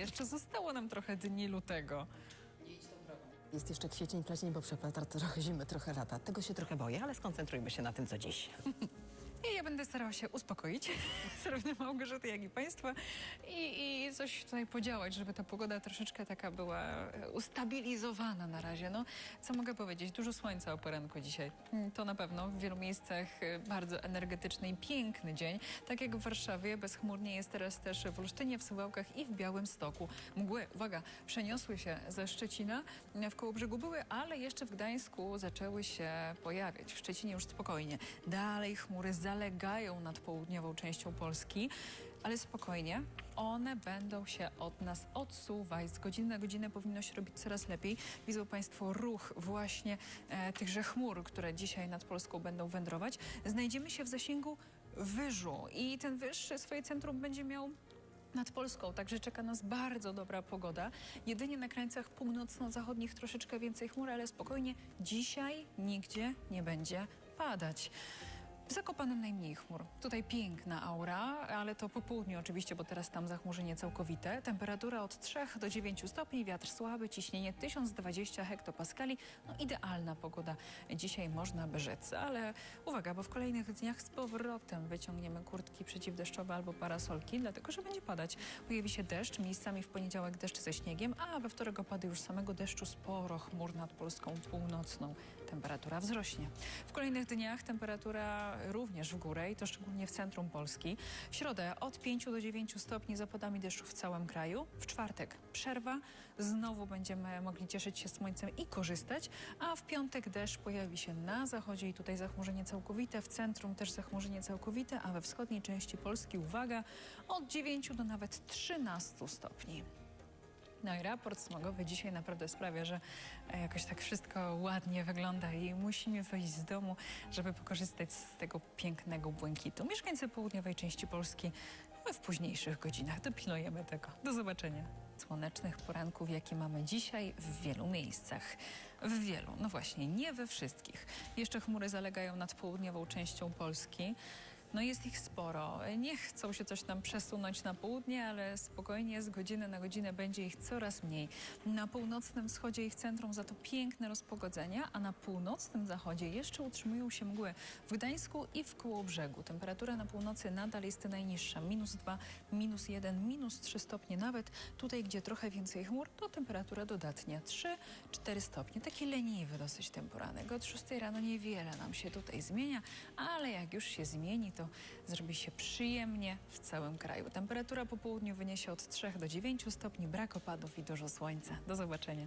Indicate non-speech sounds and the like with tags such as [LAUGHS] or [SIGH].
Jeszcze zostało nam trochę dni lutego. Jest jeszcze kwiecień, plecień, bo przeplata trochę zimy, trochę lata. Tego się trochę boję, ale skoncentrujmy się na tym, co dziś. [LAUGHS] I ja będę starała się uspokoić [LAUGHS] zarówno Małgorzaty, jak i Państwa i, i coś tutaj podziałać, żeby ta pogoda troszeczkę taka była e, ustabilizowana na razie. No, co mogę powiedzieć? Dużo słońca o poranku dzisiaj. Mm, To na pewno w wielu miejscach e, bardzo energetyczny i piękny dzień. Tak jak w Warszawie, bezchmurnie jest teraz też w Olsztynie, w Suwałkach i w Białymstoku. Mgły, uwaga, przeniosły się ze Szczecina w Kołobrzegu były, ale jeszcze w Gdańsku zaczęły się pojawiać. W Szczecinie już spokojnie. Dalej chmury zalegają nad południową częścią Polski, ale spokojnie. One będą się od nas odsuwać. Z godziny na godzinę powinno się robić coraz lepiej. Widzą Państwo ruch właśnie e, tychże chmur, które dzisiaj nad Polską będą wędrować. Znajdziemy się w zasięgu wyżu i ten wyższy swoje centrum będzie miał nad Polską, także czeka nas bardzo dobra pogoda. Jedynie na krańcach północno-zachodnich troszeczkę więcej chmur, ale spokojnie dzisiaj nigdzie nie będzie padać. W Zakopanem najmniej chmur. Tutaj piękna aura, ale to po południu oczywiście, bo teraz tam zachmurzenie całkowite. Temperatura od 3 do 9 stopni, wiatr słaby, ciśnienie 1020 hektopaskali. No idealna pogoda dzisiaj można by rzec, ale uwaga, bo w kolejnych dniach z powrotem wyciągniemy kurtki przeciwdeszczowe albo parasolki, dlatego że będzie padać. Pojawi się deszcz, miejscami w poniedziałek deszcz ze śniegiem, a we wtorek opady już samego deszczu sporo chmur nad Polską północną. Temperatura wzrośnie. W kolejnych dniach temperatura również w górę i to szczególnie w centrum Polski. W środę od 5 do 9 stopni z opadami deszczu w całym kraju. W czwartek przerwa. Znowu będziemy mogli cieszyć się słońcem i korzystać, a w piątek deszcz pojawi się na zachodzie i tutaj zachmurzenie całkowite, w centrum też zachmurzenie całkowite, a we wschodniej części Polski, uwaga, od 9 do nawet 13 stopni. No i raport smogowy dzisiaj naprawdę sprawia, że e, jakoś tak wszystko ładnie wygląda i musimy wyjść z domu, żeby pokorzystać z tego pięknego błękitu. Mieszkańcy południowej części Polski w późniejszych godzinach dopilnujemy tego. Do zobaczenia. Słonecznych poranków, jakie mamy dzisiaj w wielu miejscach. W wielu, no właśnie, nie we wszystkich. Jeszcze chmury zalegają nad południową częścią Polski. No jest ich sporo. Nie chcą się coś tam przesunąć na południe, ale spokojnie z godziny na godzinę będzie ich coraz mniej. Na północnym wschodzie i w centrum za to piękne rozpogodzenia, a na północnym zachodzie jeszcze utrzymują się mgły. W Gdańsku i w Kołobrzegu temperatura na północy nadal jest najniższa. Minus 2, minus 1, minus 3 stopnie. Nawet tutaj, gdzie trochę więcej chmur, to temperatura dodatnia 3-4 stopnie. Taki leniwy dosyć ten poranek. Od 6 rano niewiele nam się tutaj zmienia, ale jak już się zmieni, to zrobi się przyjemnie w całym kraju. Temperatura po południu wyniesie od 3 do 9 stopni, brak opadów i dużo słońca. Do zobaczenia.